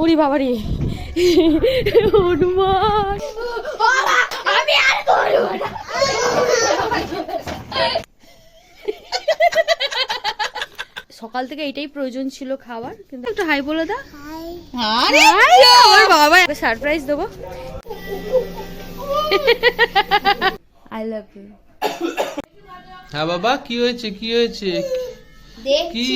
ওরে বাবারে। হনুমান আমি আর করব না। সকাল থেকে এটাই প্রয়োজন ছিল খাবার কিন্তু একটু হাই বলে দা। আরে ওর বাবা। সারপ্রাইজ দেবো। আই লাভ ইউ হ্যাঁ বাবা কি হয়েছে? কি হয়েছে? কি?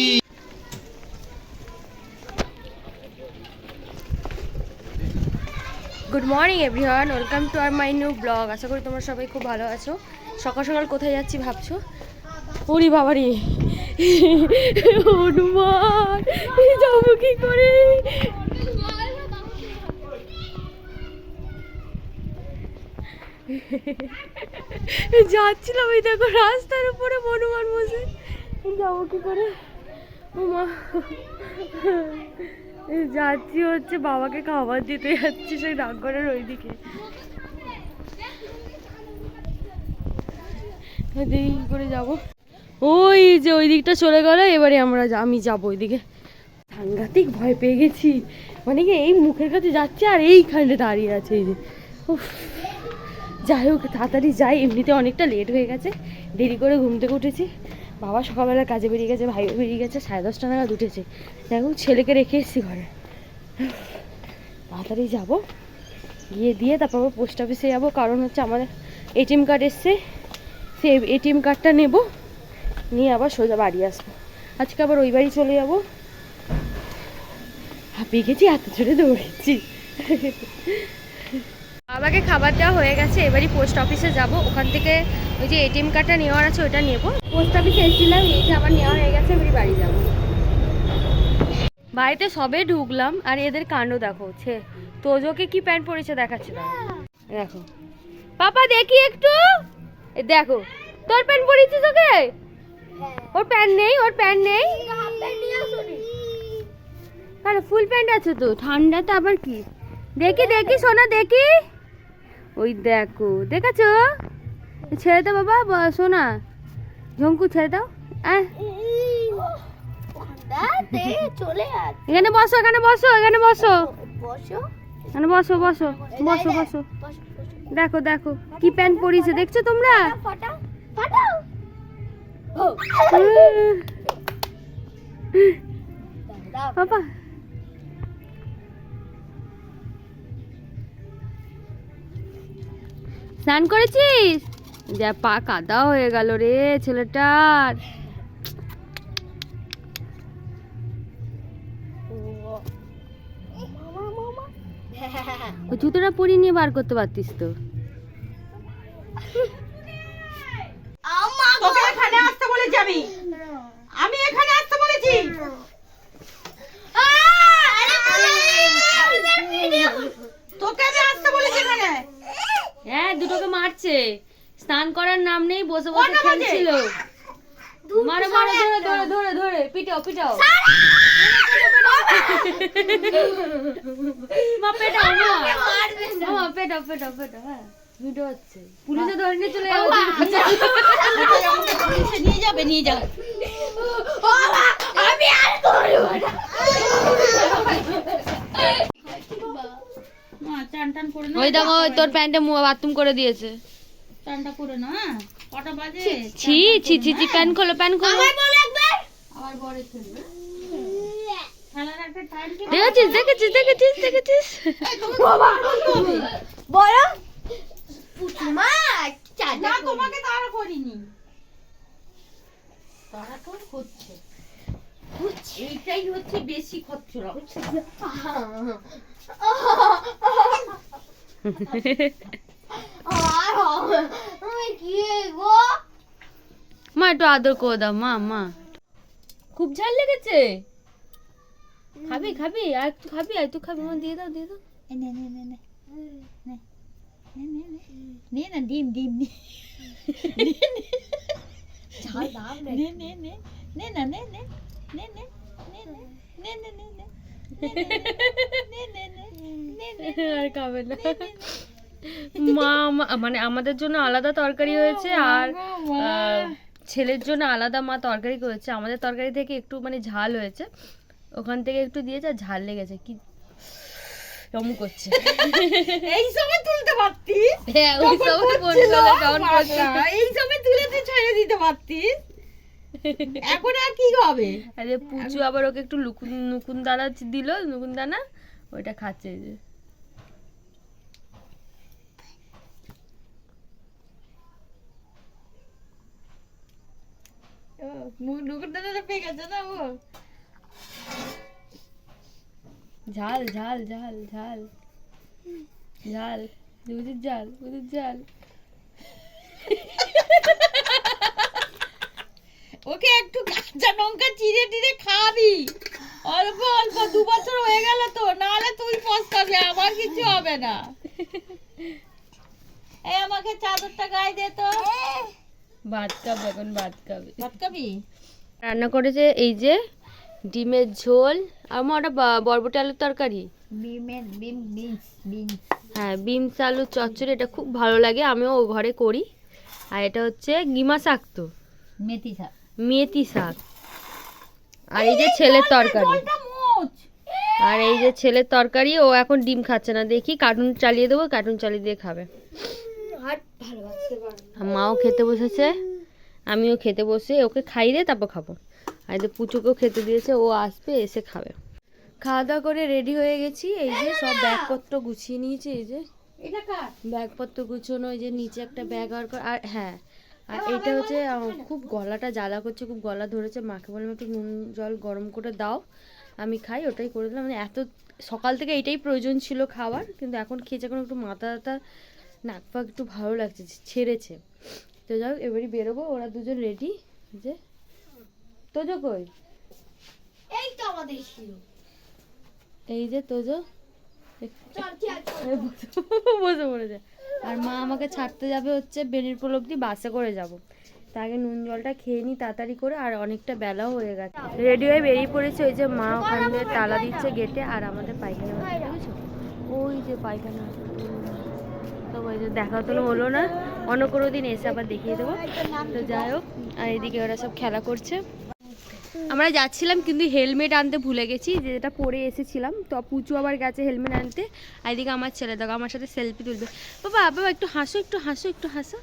Good morning everyone welcome to our my new blog আশা করি তোমরা সবাই খুব ভালো আছো। সকাল সকাল কোথায় যাচ্ছি ভাবছ? ওরে বাবারে। হনুমান যাব কি করে? যাচ্ছিলাম এই দেখো রাস্তার উপরে হনুমান বসে। যাব কি করে? যাচ্ছি হচ্ছে বাবাকে খাবার দিতে যাচ্ছি সেই ডাকঘরের ওইদিকে। দেরি করে যাব। ওই যে ওই দিকটা চলে গেল, এবারে আমরা আমি যাব ওইদিকে। সাংঘাতিক ভয় পেয়ে গেছি। মানে কি এই মুখের কাছে যাচ্ছে আর এইখানে দাঁড়িয়ে আছে এই যে। যাই হোক, তাড়াতাড়ি যাই, এমনিতে অনেকটা লেট হয়ে গেছে। দেরি করে ঘুম থেকে উঠেছি। বাবা সকালবেলা কাজে বেরিয়ে গেছে ভাইও বেরিয়ে গেছে, সাড়ে দশটা নাগাদ উঠেছে। দেখো, ছেলেকে রেখে এসেছি ঘরে। তাড়াতাড়ি যাব। গিয়ে দিয়ে তারপর আবার পোস্ট অফিসে যাব, কারণ হচ্ছে আমাদের এটিএম কার্ড এসছে। সে এটিএম কার্ডটা নেব, নিয়ে আবার সোজা বাড়ি আসব। আজকে আবার ওই বাড়ি চলে যাব। হাঁপিয়ে গেছি হাতে জোরে দৌড়েছি। বাবাকে খাবার দেওয়া হয়ে গেছে এবারই পোস্ট অফিসে যাব। ওখান থেকে ওই যে এটিএম কার্ডটা নেওয়ার আছে ওটা নেব। পোস্ট অফিসে এসেছিলাম এই যে আবার নেওয়া হয়ে গেছে এবারই বাড়ি যাব। বাড়িতে সবে ঢুকলাম আর এদের কাণ্ড দেখো ছে তোজোকে কি প্যান্ট পরেছে দেখাচ্ছে দেখো। পাপা দেখি একটু। দেখো। তোর প্যান্ট পরেছিস ওকে? ওর প্যান্ট নেই ওর প্যান্ট নেই? আরে ফুল প্যান্ট আছে তো ঠান্ডাতে আবার কি? দেখি দেখি সোনা দেখি। ওই দেখো দেখেছ? ছেড়ে দাও বাবা সোনা। ঝঙ্কু ছেড়ে দাও। এখানে বসো এখানে বসো এখানে বসো। বসো। এখানে বসো বসো বসো বসো। দেখো দেখো কি প্যান্ট পরিয়েছে দেখছ তোমরা? বাবা। স্নান করেছিস? যা পা কাদা হয়ে গেল রে ছেলেটার। জুতোটা পরিয়ে নিয়ে বার করতে পারতিস তো। এখানে আসতে বলে আমি আমি এখানে আসতে বলেছি তোকে আমি আসতে বলেছি এখানে হ্যাঁ দুটোকে মারছে স্নান করার নাম নেই বসে বসে খেলছিল। মারো মারো ধরে ধরে ধরে ধরে পিটাও পিটাও। মা পেটাও মা। মা পেটাও পেটাও পেটাও হ্যাঁ। ভিডিও হচ্ছে। পুলিশে ধরে নিয়ে চলে যাব। নিয়ে যাবে। নিয়ে যাবে আমি আর করব না। মা চান টান করে না। ওই দেখো তোর প্যান্টে বাথরুম করে দিয়েছে। প্যানটা করে না কটা বাজে? ছি ছি ছি ছি প্যান খোলো প্যান খোলো। আবার বল একবার। আবার বল দেখেছিস দেখেছিস দেখেছিস দেখেছিস? বলো। করিনি। তাড়া তো হচ্ছে। এইটাই হচ্ছে বেশি খচ্চরা। মা একটু আদর করে দাও মা মা খুব ঝাল লেগেছে খাবি খাবি আর একটু খাবি আর একটু খাবি মা দিয়ে দাও দিয়ে দাও নে নে নে নে নে না ডিম ডিম নে নে নে নে না ডিম ডিম নে ঝাল দাম রে নে নে নে নে না নে নে নে নে নে নে নে নে নে নে নে নে নে নে আর খাবে না মা মা- মানে আমাদের জন্য আলাদা তরকারি হয়েছে আর ছেলের জন্য আলাদা মা তরকারি করেছে। আমাদের তরকারি থেকে একটু মানে ঝাল হয়েছে। ওখান থেকে একটু দিয়েছে আর ঝাল লেগেছে। কি কেমন করছে? এই সময় তুলতে পারতি হ্যাঁ ওই সময় ফোন করলে কেমন এই সময় তুলে তুই ছেড়ে দিতে পারতিস? এখন আর কি হবে? আরে পুচু আবার ওকে একটু লুকুন নুকুন দানা দিল নুকুন দানা ওইটা খাচ্ছে। যে নুকুর দাদা পেয়ে গেছে না ও ঝাল ঝাল ঝাল ঝাল ঝাল দুধের ঝাল দুধের ঝাল ওকে একটু কাঁচা লঙ্কা, চিড়ে টিড়ে খাবি অল্প অল্প, দু বছর হয়ে গেল তো, নাহলে তুই পস্তাবি আমার কিছু হবে না। এই আমাকে চাদরটা গায়ে দে তো। ভাত খাবে এখন ভাত খাবে। ভাত খাবি? রান্না করেছে এই যে ডিমের ঝোল আর ওটা বরবটি আলুর তরকারি। হ্যাঁ বিমস আলুর চচ্চড়ি এটা খুব ভালো লাগে আমিও ও ঘরে করি। আর এটা হচ্ছে গিমা শাক তো। মেথি শাক। মেথি শাক। আর এই যে ছেলের তরকারি। আর এই যে ছেলের তরকারি ও এখন ডিম খাচ্ছে না দেখি কার্টুন চালিয়ে দেবো কার্টুন চালিয়ে দিয়ে খাবে। আর ভালোবাসতে পারো মাও খেতে বসেছে আমিও খেতে বসে ওকে খাই দিয়ে তারপর খাব। আর যে পুচুকেও খেতে দিয়েছে ও আসবে এসে খাবে। খাওয়া দাওয়া করে রেডি হয়ে গেছি এই যে সব ব্যাগপত্র গুছিয়ে নিয়েছি এই যে। ব্যাগপত্র গুছোনো এই যে নিচে একটা ব্যাগ আর আর হ্যাঁ আর এটা হচ্ছে খুব গলাটা জ্বালা করছে খুব গলা ধরেছে মাকে বললাম একটু নুন জল গরম করে দাও আমি খাই। ওটাই করে দিলাম। মানে এত সকাল থেকে এটাই প্রয়োজন ছিল খাবার কিন্তু এখন খেয়েছে এখন একটু মাথা ব্যথা নাক পাক একটু ভালো লাগছে ছেড়েছে। তো যাই হোক এবারই বেরোবো ওরা দুজন রেডি যে তোজো কই? এই তো আমাদের ছিল এই যে তোজো। বসে বসে পড়েছে। আর মা আমাকে ছাড়তে যাবে হচ্ছে বেনির অব্দি বাসে করে যাব। তা আগে নুন জলটা খেয়ে নিই তাড়াতাড়ি করে আর অনেকটা বেলাও হয়ে গেছে। রেডি হয়ে বেরিয়ে পড়েছে ওই যে মা ওখান দিয়ে তালা দিচ্ছে গেটে আর আমাদের পায়খানা হচ্ছে ওই যে পায়খানা তো ওই যে দেখা তো হলো না। অন্য কোনো দিন এসে আবার দেখিয়ে দেবো। তো যাই হোক আর এদিকে ওরা সব খেলা করছে। আমরা যাচ্ছিলাম কিন্তু হেলমেট আনতে ভুলে গেছি যেটা পরে এসেছিলাম। তো পুচু আবার গেছে হেলমেট আনতে। আর এদিকে আমার ছেলে দেখো আমার সাথে সেলফি তুলবে। বাবা বাবা একটু হাসো একটু হাসো একটু হাসো।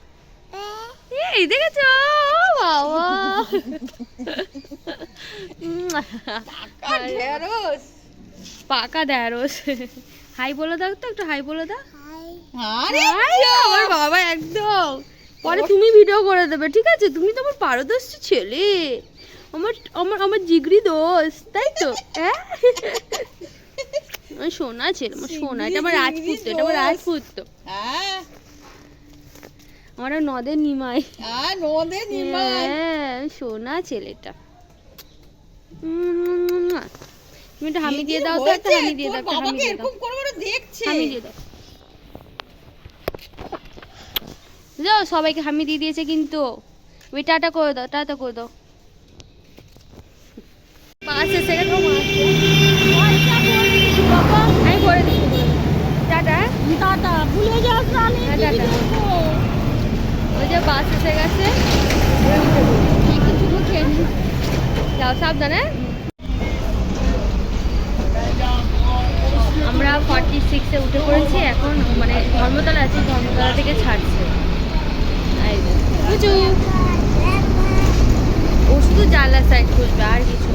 এই দেখেছ? বাবা। পাকা ঢ্যাঁড়স হাই বলে দাও তো একটু হাই বলে দাও। আরে আমার বাবা একদম। পরে তুমি ভিডিও করে দেবে ঠিক আছে? তুমি তো আমার পারদর্শী ছেলে। আমার আমার আমার জিগরি দোষ তাই তো? হ্যাঁ আমার সোনা ছেলে আমার সোনা এটা আমার রাজপুত্র এটা আমার রাজপুত্র। হ্যাঁ। আমার নদের নিমাই। আর নিমাই। হ্যাঁ সোনা ছেলেটা। উম, তুমি একটা হামি দিয়ে দাও তো একটা হামি দিয়ে দাও একটা হামি দিয়ে দাও। হামি দিয়ে দাও। যাও সবাইকে হামি দিয়ে দিয়েছে কিন্তু। ওই টাটা করে দাও টাটা করে দাও। আমি করে দিচ্ছি। টাটা। টাটা ভুলে যাস না আমি হ্যাঁ, টাটা। ওই যে বাস এসে গেছে। যাও সাবধানে। আমরা ফর্টি সিক্সে উঠে পড়েছি এখন মানে ধর্মতলা আছি ধর্মতলা থেকে ছাড়ছে। এই যে। বুঝু ও শুধু জানলা সাইড খুঁজবে আর কিছু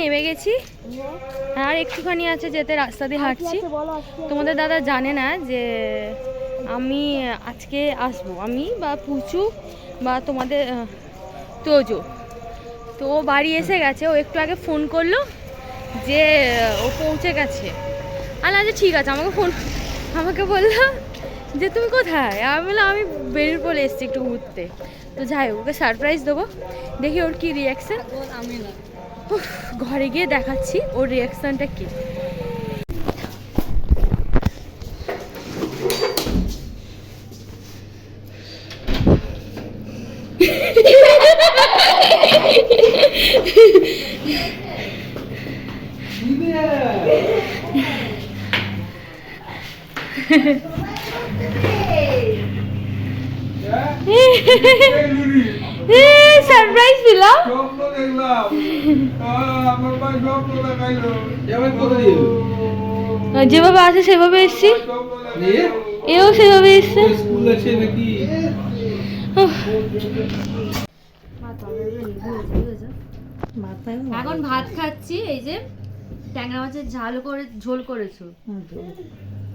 নেমে গেছি। আর একটুখানি আছে যেতে, রাস্তা দিয়ে হাঁটছি। তোমাদের দাদা জানে না যে আমি আজকে আসব। আমি বা পুচু বা তোমাদের তোজো। তো ও বাড়ি এসে গেছে। ও একটু আগে ফোন করল যে, ও পৌঁছে গেছে। আর আচ্ছা ঠিক আছে। আমাকে ফোন, আমাকে বলল যে, তুমি কোথায়? আমি বললাম, আমি বেরিয়ে পড়ে এসেছি একটু ঘুরতে। তো যাই ওকে সারপ্রাইজ দেবো। দেখি ওর কী রিয়াকশান আমি না। ঘরে গিয়ে দেখাচ্ছি ওর রিয়াকশানটা কি? সারপ্রাইজ দিলাম স্বপ্ন দেখলাম। আমার ভাই স্বপ্ন দেখাইলো। এবার কোথায় দিয়ে? যেভাবে আছে সেভাবে এসছি। এও সেভাবে এসছে। স্কুল আছে নাকি? এখন ভাত খাচ্ছি এই যে ট্যাংরা মাছের ঝাল করে ঝোল করেছ।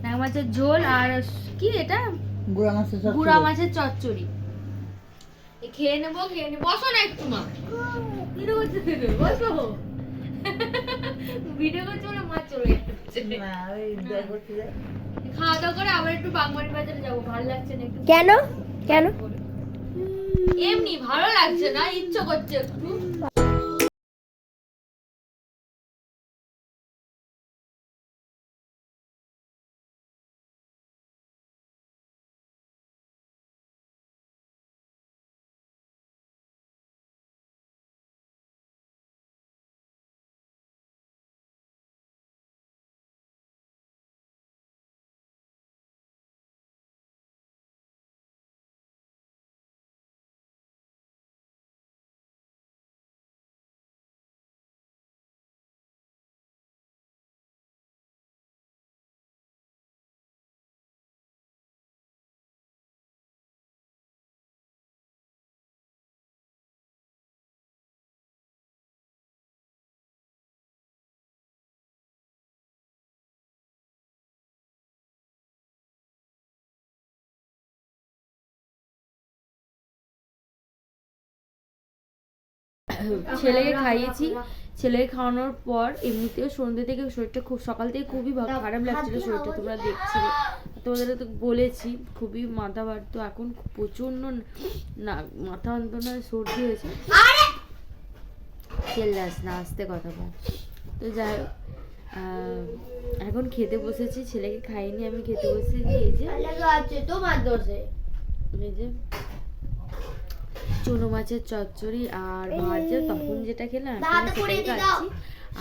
ট্যাংরা মাছের ঝোল আর কি এটা? গুড়া মাছের চচ্চড়ি। খেয়ে নেব খেয়ে নেব। বসো না একটু মা। ভিডিও করছ বসো। ভিডিও করছ মানে মা চলে যাচ্ছে। খাওয়া দাওয়া করে আবার একটু বাগমারি বাজারে যাব ভালো লাগছে না একটু। কেন? কেন? এমনি ভালো লাগছে না ইচ্ছা করছে একটু। ছেলেকে খাইয়েছি। ছেলেকে খাওয়ানোর পর এমনিতেও সন্ধ্যে থেকে শরীরটা খুব সকাল থেকে খুবই খারাপ লাগছিল শরীরটা তোমরা দেখছিলে। তোমাদের তো বলেছি খুবই মাথা ব্যথা এখন প্রচণ্ড না মাথা যন্ত্রণা সর্দি হয়েছে। চেল্লাস না আসতে কথা বল। তো যাই হোক, এখন খেতে বসেছি ছেলেকে খাইনি আমি খেতে বসেছি এই যে তোমার দোষে। এই যে চুনো মাছের চচ্চড়ি আর ভাজা তখন যেটা খেলাম সেটাই খাচ্ছি।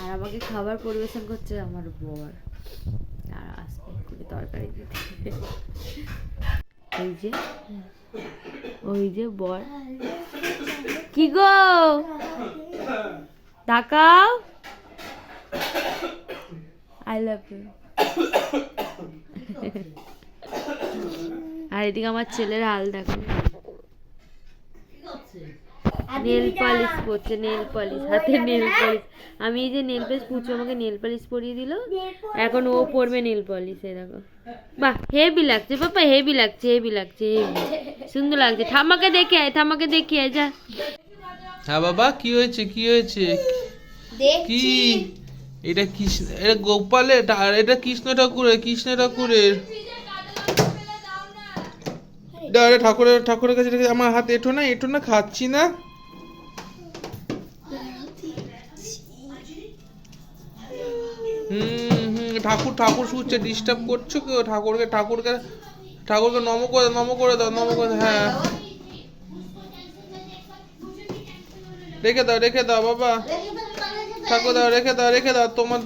আর আমাকে খাবার পরিবেশন করছে আমার বর। আর আসবে করে তরকারি দিতে। ওই যে ওই যে বর। কি গো? তাকাও। আই লাভ ইউ আর এদিকে আমার ছেলের হাল দেখো। নেল পালিশ পরছে নেল পালিশ হাতে নেল পালিশ আমি এই যে নেল পালিশ পুচু আমাকে নেল পালিশ পরিয়ে দিল এখন ও পরবে নেল পালিশ এই দেখো। বাহ হেভি লাগছে বাবা হেভি লাগছে হেভি লাগছে হেভি সুন্দর লাগছে। ঠাম্মাকে দেখে আয় ঠাম্মাকে দেখে আয় যা। হ্যাঁ বাবা কি হয়েছে কি হয়েছে? কি? এটা কৃষ্ণ এটা গোপালের আর এটা কৃষ্ণ ঠাকুরের কৃষ্ণ ঠাকুরের। ঠাকুরের ঠাকুরের কাছে আমার হাত এঠো না এঠো না খাচ্ছি না। হুম ঠাকুর ঠাকুর শুচ্ছে ডিস্টার্ব করছ কেউ? ঠাকুরকে ঠাকুরকে ঠাকুরকে নম করে দাও, নম করে দাও, নম করে হ্যাঁ। রেখে দাও রেখে দাও, বাবা। ঠাকুর দাও, রেখে দাও রেখে দাও, তোমার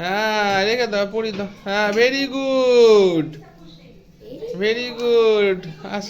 হ্যাঁ রেখে দাও পড়ি দাও। হ্যাঁ ভেরি গুড ভেরি গুড আস